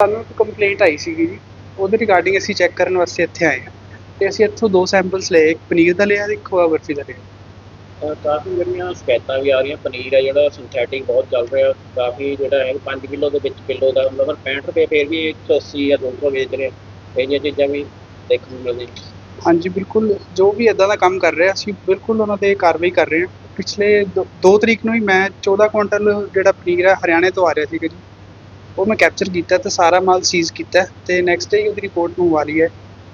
ਸਾਨੂੰ ਇੱਕ ਕੰਪਲੇਂਟ ਆਈ ਸੀਗੀ ਜੀ। ਉਹਦੇ ਰਿਗਾਰਡਿੰਗ ਅਸੀਂ ਚੈੱਕ ਕਰਨ ਵਾਸਤੇ ਇੱਥੇ ਆਏ ਹਾਂ। ਤੇ ਅਸੀਂ ਇੱਥੋਂ ਦੋ ਸੈਂਪਲਸ ਲਏ ਇੱਕ ਪਨੀਰ ਦਾ ਲਿਆ ਤੇ ਇੱਕ ਖੋਆ ਬਰਫੀ ਦਾ ਲਿਆ। ਅਹ ਕਾਫੀ ਜਿਹੜੀਆਂ ਸ਼ਿਕਾਇਤਾਂ ਵੀ ਆ ਰਹੀਆਂ। ਪਨੀਰ ਹੈ ਜਿਹੜਾ ਸਿੰਥੈਟਿਕ ਬਹੁਤ ਚੱਲ ਰਿਹਾ। ਕਾਫੀ ਜਿਹੜਾ ਹੈ 5 ਕਿਲੋ ਦੇ ਵਿੱਚ ਕਿਲੋ ਦਾ ਮਤਲਬ 65 ਰੁਪਏ ਫਿਰ ਵੀ 180 ਜਾਂ 200 ਵੇਚ ਰਹੇ। ਇਹੀਆਂ ਚੀਜ਼ਾਂ ਵੀ ਦੇਖਣ ਨੂੰ ਮਿਲਦੀਆਂ। ਹਾਂਜੀ ਬਿਲਕੁਲ। ਜੋ ਵੀ ਇਦਾਂ ਦਾ ਕੰਮ ਕਰ ਰਿਹਾ ਅਸੀਂ ਬਿਲਕੁਲ ਉਹਨਾਂ ਤੇ ਕਾਰਵਾਈ ਕਰ ਰਹੇ ਹਾਂ। ਪਿਛਲੇ 2 ਤਰੀਕ ਨੂੰ ਹੀ ਮੈਂ 14 ਕੁਇੰਟਲ ਜਿਹੜਾ ਪਨੀਰ ਹੈ ਹਰਿਆਣੇ ਤੋਂ ਆ ਰਿਹਾ ਸੀਗਾ ਜੀ। ਉਹ ਮੈਂ ਕੈਪਚਰ ਕੀਤਾ ਤੇ ਸਾਰਾ ਮਾਲ ਸੀਜ਼ ਕੀਤਾ ਤੇ ਨੈਕਸਟ ਡੇ ਉਹਦੀ ਰਿਪੋਰਟ ਮੰਗਵਾ ਲਈ ਹੈ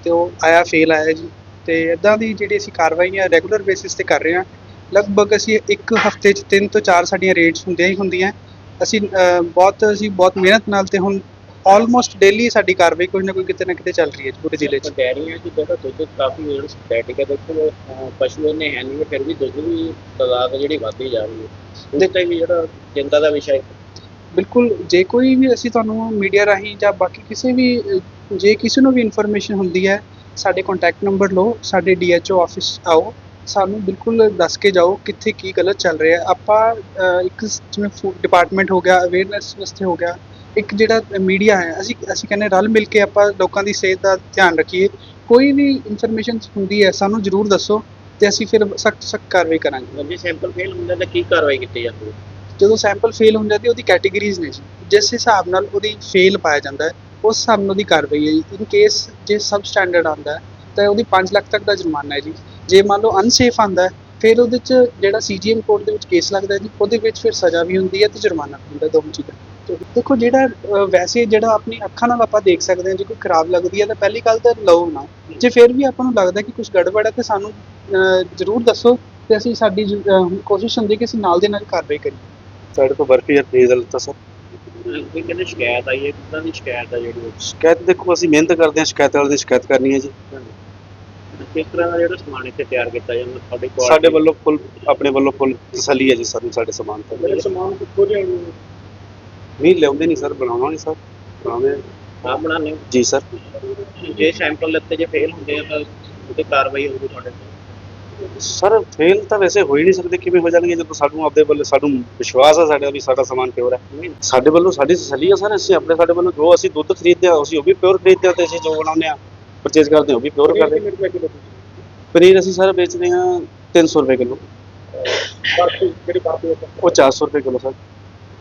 ਤੇ ਉਹ ਆਇਆ ਫੇਲ ਆਇਆ ਜੀ। ਤੇ ਇਦਾਂ ਦੀ ਜਿਹੜੀ ਅਸੀਂ ਕਾਰਵਾਈ ਹੈ ਰੈਗੂਲਰ ਬੇਸਿਸ ਤੇ ਕਰ ਰਹੇ ਹਾਂ ਲਗਭਗ ਅਸੀਂ ਇੱਕ ਹਫ਼ਤੇ 'ਚ ਤਿੰਨ ਤੋਂ ਚਾਰ ਸਾਡੀਆਂ ਰੇਟਸ ਹੁੰਦੀਆਂ ਹੀ ਹੁੰਦੀਆਂ। ਅਸੀਂ ਬਹੁਤ ਅਸੀਂ ਬਹੁਤ ਮਿਹਨਤ ਨਾਲ ਤੇ ਹੁਣ ਆਲਮੋਸਟ ਡੇਲੀ ਸਾਡੀ ਕਾਰਵਾਈ ਕੋਈ ਨਾ ਕੋਈ ਕਿਤੇ ਨਾ ਕਿਤੇ ਚੱਲ ਰਹੀ ਹੈ ਪੂਰੇ ਜ਼ਿਲ੍ਹੇ 'ਚ। ਡੈਰੀਆਂ ਚ ਜਿਹੜਾ ਦੁੱਧ ਕਾਫੀ ਜਿਹੜਾ ਸਿੰਥੈਟਿਕ ਹੈ ਦੇਖੋ ਪਸ਼ੂ ਇੰਨੇ ਹੈ ਨਹੀਂ ਫਿਰ ਵੀ ਦੁੱਧ ਦੀ ਤਾਦਾਦ ਜਿਹੜੀ ਵੱਧਦੀ ਜਾ ਰਹੀ ਹੈ। ਉਹਦੇ ਤੇ ਵੀ ਜਿਹੜਾ ਚਿੰਤਾ ਦਾ ਵਿਸ਼ਾ ਹੈ ਬਿਲਕੁਲ, ਜੇ ਕੋਈ ਵੀ ਅਸੀਂ ਤੁਹਾਨੂੰ ਮੀਡੀਆ ਰਾਹੀਂ ਜਾਂ ਬਾਕੀ ਕਿਸੇ ਵੀ, ਜੇ ਕਿਸੇ ਨੂੰ ਵੀ ਇਨਫੋਰਮੇਸ਼ਨ ਹੁੰਦੀ ਹੈ, ਸਾਡੇ ਕੰਟੈਕਟ ਨੰਬਰ ਲਓ, ਸਾਡੇ ਡੀਐਚਓ ਆਫਿਸ ਆਓ, ਸਾਨੂੰ ਬਿਲਕੁਲ ਦੱਸ ਕੇ ਜਾਓ ਕਿੱਥੇ ਕੀ ਗਲਤ ਚੱਲ ਰਿਹਾ। ਆਪਾਂ ਇੱਕ ਜਿਵੇਂ ਫੂਡ ਡਿਪਾਰਟਮੈਂਟ ਹੋ ਗਿਆ ਅਵੇਅਰਨੈਸ ਵਾਸਤੇ ਹੋ ਗਿਆ, ਇੱਕ ਜਿਹੜਾ ਮੀਡੀਆ ਹੈ, ਅਸੀਂ ਅਸੀਂ ਕਹਿੰਦੇ ਰਲ ਮਿਲ ਕੇ ਆਪਾਂ ਲੋਕਾਂ ਦੀ ਸਿਹਤ ਦਾ ਧਿਆਨ ਰੱਖੀਏ। ਕੋਈ ਵੀ ਇਨਫੋਰਮੇਸ਼ਨ ਹੁੰਦੀ ਹੈ, ਸਾਨੂੰ ਜ਼ਰੂਰ ਦੱਸੋ ਤੇ ਅਸੀਂ ਫਿਰ ਸਖਤ ਸਖਤ ਕਾਰਵਾਈ ਕਰਾਂਗੇ। ਜੇ ਸੈਂਪਲ ਫੇਲ ਹੁੰਦਾ ਤਾਂ ਕੀ ਕਾਰਵਾਈ ਕੀਤੀ ਜਾਂਦੀ ਹੈ? ਜਦੋਂ ਸੈਂਪਲ ਫੇਲ ਹੁੰਦਾ ਜਾਂਦੀ ਉਹਦੀ ਕੈਟਾਗਰੀਜ਼ ਨੇ ਜੀ। ਜਿਸ ਹਿਸਾਬ ਨਾਲ ਉਹਦੀ ਫੇਲ ਪਾਇਆ ਜਾਂਦਾ ਹੈ ਉਸ ਹਿਸਾਬ ਨਾਲ ਉਹਦੀ ਕਾਰਵਾਈ ਹੈ ਜੀ। ਇਨ ਕੇਸ ਜੇ ਸਬ ਸਟੈਂਡਰਡ ਆਉਂਦਾ ਤਾਂ ਉਹਦੀ 5 ਲੱਖ ਤੱਕ ਦਾ ਜੁਰਮਾਨਾ ਹੈ ਜੀ। ਜੇ ਮੰਨ ਲਓ ਅਨਸੇਫ ਆਉਂਦਾ ਫਿਰ ਉਹਦੇ ਚ ਜਿਹੜਾ ਸੀਜੀਐਮ ਕੋਰਟ ਦੇ ਵਿੱਚ ਕੇਸ ਲੱਗਦਾ ਜੀ ਉਹਦੇ ਵਿੱਚ ਫਿਰ ਸਜ਼ਾ ਵੀ ਹੁੰਦੀ ਹੈ ਤੇ ਜੁਰਮਾਨਾ ਵੀ ਹੁੰਦਾ ਦੋਵੇਂ ਚੀਜ਼ਾਂ ਦੇਖੋ ਜਿਹੜਾ ਵੈਸੇ ਜਿਹੜਾ ਆਪਣੀ ਅੱਖਾਂ ਨਾਲ ਆਪਾਂ ਦੇਖ ਸਕਦੇ ਹਾਂ ਜੇ ਕੋਈ ਖਰਾਬ ਲੱਗਦੀ ਹੈ ਤਾਂ ਪਹਿਲੀ ਗੱਲ ਤਾਂ ਲਓ ਨਾ। ਜੇ ਫਿਰ ਵੀ ਆਪਾਂ ਨੂੰ ਲੱਗਦਾ ਕਿ ਕੁਝ ਗੜਬੜ ਹੈ ਤੇ ਸਾਨੂੰ ਅਹ, ਜ਼ਰੂਰ ਦੱਸੋ ਤੇ ਅਸੀਂ ਸਾਡੀ ਕੋਸ਼ਿਸ਼ ਹੁੰਦੀ ਕਿ ਅਸੀਂ ਨਾਲ ਦੇ ਨਾਲ ਕਾਰਵਾਈ ਕਰੀਏ। ਸਾਡੇ ਤੋਂ ਬਰਫੀ ਯਾਰ ਪਨੀਰ ਦਾ ਲਿੱਤਾ ਸਰ। ਕੋਈ ਕਹਿੰਦੇ ਸ਼ਿਕਾਇਤ ਆਈ ਹੈ ਕਿੱਦਾਂ ਦੀ ਸ਼ਿਕਾਇਤ ਹੈ ਜਿਹੜੀ ਉਹ? ਸ਼ਿਕਾਇਤ ਦੇਖੋ ਅਸੀਂ ਮਿਹਨਤ ਕਰਦੇ ਹਾਂ ਸ਼ਿਕਾਇਤ ਵਾਲੇ ਦੀ ਸ਼ਿਕਾਇਤ ਕਰਨੀ ਹੈ ਜੀ। ਕਿਸ ਤਰ੍ਹਾਂ ਦਾ ਜਿਹੜਾ ਸਮਾਨ ਇੱਥੇ ਤਿਆਰ ਕੀਤਾ ਜਾਂਦਾ ਤੁਹਾਡੇ ਕੋਲ ਸਾਡੇ ਵੱਲੋਂ ਫੁੱਲ ਆਪਣੇ ਵੱਲੋਂ ਫੁੱਲ ਤਸੱਲੀ ਹੈ ਜੀ ਸਾਨੂੰ ਸਾਡੇ ਸਮਾਨ ਤੋਂ। ਸਮਾਨ ਕਿੱਥੋਂ ਲਿਆਉਣੇ ਨਹੀਂ ਲਿਆਉਂਦੇ ਨਹੀਂ ਸਰ ਬਣਾਉਣਾ ਨਹੀਂ ਸਰ। ਬਣਾਉਂਦੇ ਹਾਂ। ਆਪ ਬਣਾਉਂਦੇ ਹੋ? ਜੀ ਸਰ। ਜੇ ਸੈਂਪਲ ਲੱਤੇ ਜੇ ਫੇਲ ਹੁੰਦੇ ਆ ਤਾਂ ਉਹਤੇ ਕਾਰਵਾਈ ਹੋਊਗੀ ਤੁਹਾਡੇ ਤੇ। ਸਰ ਫੇਲ ਤਾਂ ਵੈਸੇ ਹੋ ਹੀ ਨਹੀਂ ਸਕਦੇ ਕਿਵੇਂ ਹੋ ਜਾਣਗੇ ਜਦੋਂ ਸਾਨੂੰ ਆਪਦੇ ਵੱਲੋਂ ਸਾਨੂੰ ਵਿਸ਼ਵਾਸ ਹੈ ਸਾਡੇ ਵੀ ਸਾਡਾ ਸਮਾਨ ਪਿਓਰ ਹੈ। ਸਾਡੇ ਵੱਲੋਂ ਸਾਡੀ ਤਸੱਲੀ ਹੈ ਸਰ ਅਸੀਂ ਆਪਣੇ ਸਾਡੇ ਵੱਲੋਂ ਜੋ ਅਸੀਂ ਦੁੱਧ ਖਰੀਦਦੇ ਹਾਂ ਅਸੀਂ ਉਹ ਵੀ ਪਿਓਰ ਖਰੀਦਦੇ ਹਾਂ ਤੇ ਅਸੀਂ ਜੋ ਬਣਾਉਂਦੇ ਹਾਂ ਪਰਚੇਜ਼ ਕਰਦੇ ਹਾਂ ਉਹ ਵੀ ਪਿਓਰ ਕਰਦੇ ਪਨੀਰ? ਅਸੀਂ ਸਰ ਵੇਚਦੇ ਹਾਂ 300 ਰੁਪਏ ਕਿਲੋ। ਉਹ 400 ਰੁਪਏ ਕਿਲੋ ਸਰ।